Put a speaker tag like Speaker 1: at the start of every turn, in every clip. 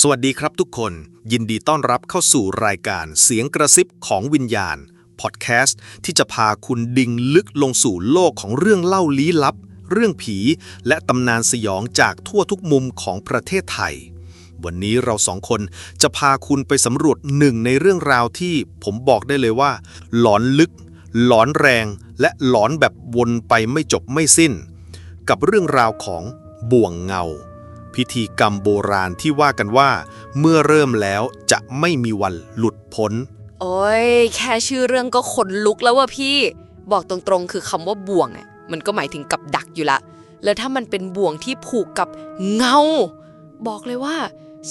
Speaker 1: สวัสดีครับทุกคน ยินดีต้อนรับเข้าสู่รายการเสียงกระซิบของวิญญาณ พอดแคสต์ที่จะพาคุณดิ่งลึกลงสู่โลกของเรื่องเล่าลี้ลับ เรื่องผี และตำนานสยองจากทั่วทุกมุมของประเทศไทย วันนี้เราสองคนจะพาคุณไปสำรวจหนึ่งในเรื่องราวที่ผมบอกได้เลยว่า หลอนลึก หลอนแรง และหลอนแบบวนไปไม่จบไม่สิ้น กับเรื่องราวของบ่วงเงา พิธีกรรมโบราณที่ว่ากันว่า เมื่อเริ่มแล้วจะไม่มีวันหลุดพ้น
Speaker 2: โอ้ยแค่ชื่อเรื่องก็ขนลุกแล้วว่ะพี่ บอกตรงๆ คือคำว่าบ่วงอะมันก็หมายถึงกับดักอยู่ละ แล้วถ้ามันเป็นบ่วงที่ผูกกับเงา บอกเลยว่า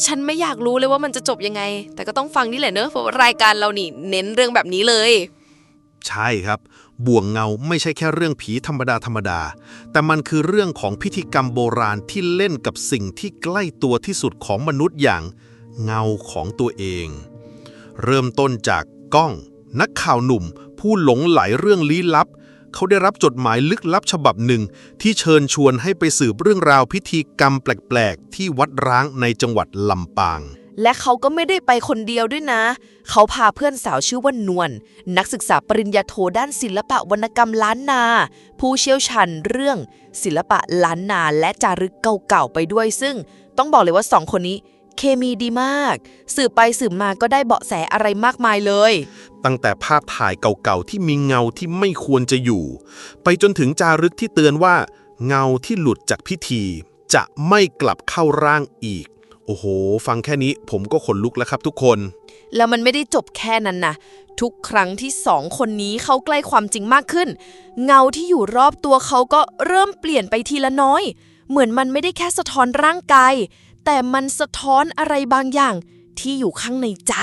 Speaker 2: ฉันไม่อยากรู้เลยว่ามันจะจบยังไง แต่ก็ต้องฟังนี่แหละเนอะเพราะว่ารายการเรานี่เน้นเรื่องแบบนี้เลย
Speaker 1: ใช่ครับ บ่วงเงาไม่ใช่แค่เรื่องผีธรรมดาธรรมดา แต่มันคือเรื่องของพิธีกรรมโบราณที่เล่นกับสิ่งที่ใกล้ตัวที่สุดของมนุษย์อย่างเงาของตัวเอง เริ่มต้นจากก้อง นักข่าวหนุ่ม ผู้หลงไหลเรื่องลี้ลับ เขาได้รับจดหมายลึกลับฉบับหนึ่ง ที่เชิญชวนให้ไปสืบเรื่องราวพิธีกรรมแปลก ๆ ที่วัดร้างในจังหวัดลำปาง
Speaker 2: และเขาก็ไม่ได้ไปคนเดียวด้วยนะ เขาพาเพื่อนสาวชื่อว่านวลนักศึกษาปริญญาโทด้านศิลปะวรรณกรรมล้านนา ผู้เชี่ยวชาญเรื่อง ศิลปะล้านนาและจารึกเก่าๆไปด้วย ซึ่งต้องบอกเลยว่าสองคนนี้เคมีดีมาก สืบไปสืบมาก็ได้เบาะแสอะไรมากมายเลย
Speaker 1: ตั้งแต่ภาพถ่ายเก่าๆที่มีเงาที่ไม่ควรจะอยู่ ไปจนถึงจารึกที่เตือนว่า เงาที่หลุดจากพิธี จะไม่กลับเข้าร่างอีก โอ้โห ฟังแค่นี้ผมก็ขนลุกแล้วครับทุกคน
Speaker 2: แล้วมันไม่ได้จบแค่นั้นนะทุกครั้งที่สองคนนี้เข้าใกล้ความจริงมากขึ้น เงาที่อยู่รอบตัวเขาก็เริ่มเปลี่ยนไปทีละน้อย เหมือนมันไม่ได้แค่สะท้อนร่างกาย แต่มันสะท้อนอะไรบางอย่างที่อยู่ข้างในใจ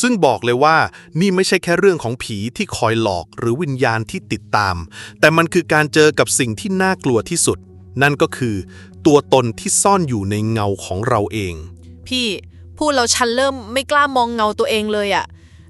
Speaker 1: ซึ่งบอกเลยว่านี่ไม่ใช่แค่เรื่องของผีที่คอยหลอกหรือวิญญาณที่ติดตาม แต่มันคือการเจอกับสิ่งที่น่ากลัวที่สุด นั่นก็คือ ตัวตนที่ซ่อนอยู่ในเงาของเราเอง
Speaker 3: พี่พูดแล้วฉันเริ่มไม่กล้ามองเงาตัวเองเลยอะ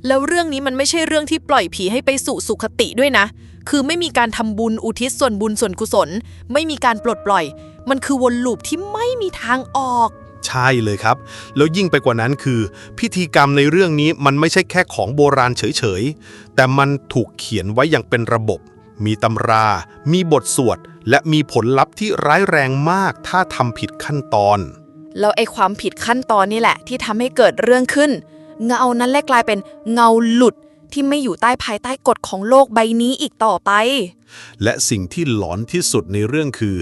Speaker 3: แล้วเรื่องนี้มันไม่ใช่เรื่องที่ปล่อยผีให้ไปสู่สุขติด้วยนะ คือไม่มีการทำบุญอุทิศส่วนบุญส่วนกุศล ไม่มีการปลดปล่อย มันคือวนลูปที่ไม่มีทางออก
Speaker 1: ใช่เลยครับ แล้วยิ่งไปกว่านั้นคือ พิธีกรรมในเรื่องนี้มันไม่ใช่แค่ของโบราณเฉยๆ แต่มันถูกเขียนไว้อย่างเป็นระบบ มีตำรา มีบทสวด และมีผลลัพธ์ที่ร้ายแรงมากถ้าทำผิดขั้นตอน
Speaker 3: แล้วไอ้ความผิดขั้นตอนนี่แหละ ที่ทำให้เกิดเรื่องขึ้น เงานั้นแหละกลายเป็นเงาหลุดที่ไม่อยู่ใต้ภายใต้กฎของโลกใบนี้อีกต่อไป
Speaker 1: และสิ่งที่หลอนที่สุดในเรื่องคือ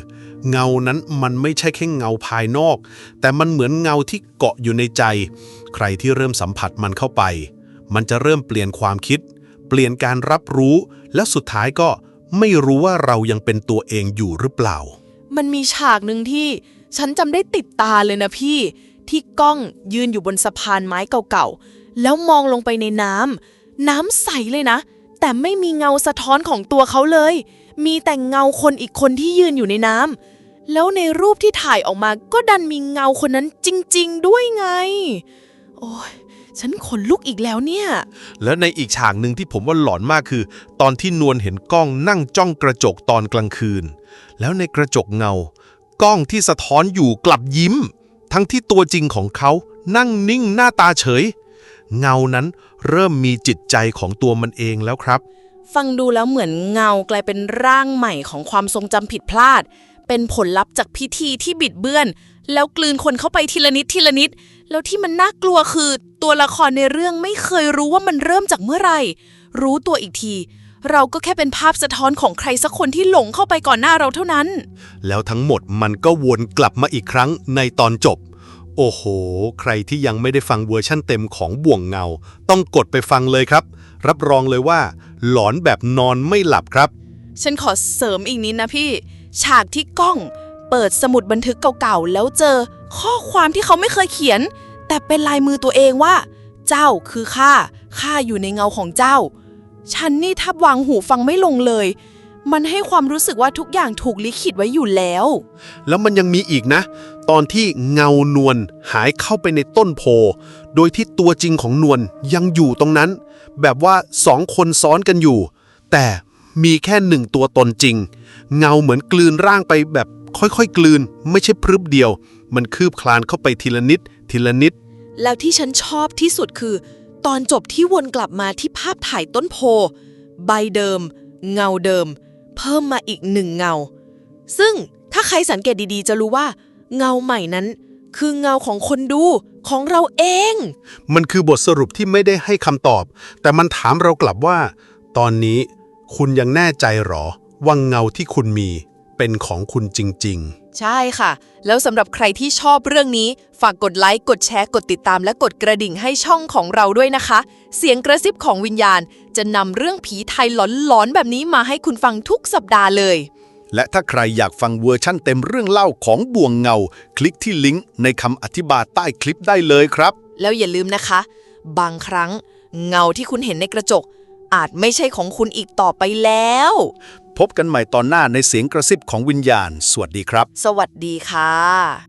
Speaker 1: เงานั้นมันไม่ใช่แค่เงาภายนอก แต่มันเหมือนเงาที่เกาะอยู่ในใจ ใครที่เริ่มสัมผัสมันเข้าไป มันจะเริ่มเปลี่ยนความคิด เปลี่ยนการรับรู้ และสุดท้ายก็ ไม่รู้ว่าเรายังเป็นตัวเองอยู่หรือเปล่า
Speaker 3: มันมีฉากหนึ่งที่ฉันจำได้ติดตาเลยนะพี่ ที่กล้องยืนอยู่บนสะพานไม้เก่าๆ แล้วมองลงไปในน้ำน้ำใสเลยนะ แต่ไม่มีเงาสะท้อนของตัวเขาเลย มีแต่เงาคนอีกคนที่ยืนอยู่ในน้ำแล้วในรูปที่ถ่ายออกมาก็ดันมีเงาคนนั้นจริง ๆ ด้วยไง โอ้ย ฉันขนลุกอีกแล้วเนี่ย
Speaker 1: และในอีกฉากหนึ่งที่ผมว่าหลอนมากคือ ตอนที่นวลเห็นกล้องนั่งจ้องกระจกตอนกลางคืน แล้วในกระจกเงา กล้องที่สะท้อนอยู่กลับยิ้ม ทั้งที่ตัวจริงของเขานั่งนิ่งหน้าตาเฉย เงานั้นเริ่มมีจิตใจของตัวมันเองแล้วครับ
Speaker 3: ฟังดูแล้วเหมือนเงากลายเป็นร่างใหม่ของความทรงจำผิดพลาด เป็นผลลัพธ์จากพิธีที่บิดเบือน แล้วกลืนคนเข้าไปทีละนิดทีละนิด แล้วที่มันน่ากลัวคือตัวละครในเรื่องไม่เคยรู้ว่ามันเริ่มจากเมื่อไหร่ รู้ตัวอีกที เราก็แค่เป็นภาพสะท้อนของใครสักคนที่หลงเข้าไปก่อนหน้าเราเท่านั้น
Speaker 1: แล้วทั้งหมดมันก็วนกลับมาอีกครั้งในตอนจบ โอ้โห ใครที่ยังไม่ได้ฟังเวอร์ชั่นเต็มของบ่วงเงา ต้องกดไปฟังเลยครับ รับรองเลยว่า หลอนแบบนอนไม่หลับครับ
Speaker 3: ฉันขอเสริมอีกนิดนะพี่ ฉากที่กล้อง เปิดสมุดบันทึกเก่าๆ แล้วเจอข้อความที่เขาไม่เคยเขียน แต่เป็นลายมือตัวเองว่า เจ้าคือข้าข้าอยู่ในเงาของเจ้า ฉันนี่ทับวางหูฟังไม่ลงเลย มันให้ความรู้สึกว่าทุกอย่างถูกลิขิตไว้อยู่แล้ว
Speaker 1: แล้วมันยังมีอีกนะ ตอนที่เงานวลหายเข้าไปในต้นโพ โดยที่ตัวจริงของนวลยังอยู่ตรงนั้น แบบว่าสองคนซ้อนกันอยู่ แต่มีแค่หนึ่งตัวตนจริง เงาเหมือนกลืนร่างไปแบบ ค่อยๆ กลืน ไม่ใช่พรึบเดียว มันคืบคลานเข้าไปทีละนิด ทีละนิด
Speaker 4: แล้วที่ฉันชอบที่สุดคือ ตอนจบที่วนกลับมาที่ภาพถ่ายต้นโพ ใบเดิม เงาเดิม เพิ่มมาอีกหนึ่งเงา ซึ่งถ้าใครสังเกตดีๆ จะรู้ว่า เงาใหม่นั้น คือเงาของคนดูของเราเอง
Speaker 5: มันคือบทสรุปที่ไม่ได้ให้คำตอบ แต่มันถามเรากลับว่า ตอนนี้คุณยังแน่ใจหรอว่าเงาที่คุณมี เป็นของคุณจริง ๆ
Speaker 3: ใช่ค่ะ แล้วสำหรับใครที่ชอบเรื่องนี้ ฝากกดไลค์ กดแชร์ กดติดตาม และกดกระดิ่งให้ช่องของเราด้วยนะคะ เสียงกระซิบของวิญญาณ จะนำเรื่องผีไทยหลอนๆแบบนี้มาให้คุณฟังทุกสัปดาห์เลย
Speaker 1: และถ้าใครอยากฟังเวอร์ชั่นเต็มเรื่องเล่าของบ่วงเงา คลิกที่ลิงก์ในคำอธิบายใต้คลิปได้เลยครับ
Speaker 3: แล้วอย่าลืมนะคะ บางครั้ง เงาที่คุณเห็นในกระจก อาจไม่ใช่ของคุณอีกต่อไปแล้ว
Speaker 1: พบกันใหม่ตอนหน้าในเสียงกระซิบของวิญญาณ สวัสดีครับ
Speaker 3: สวัสดีค่ะ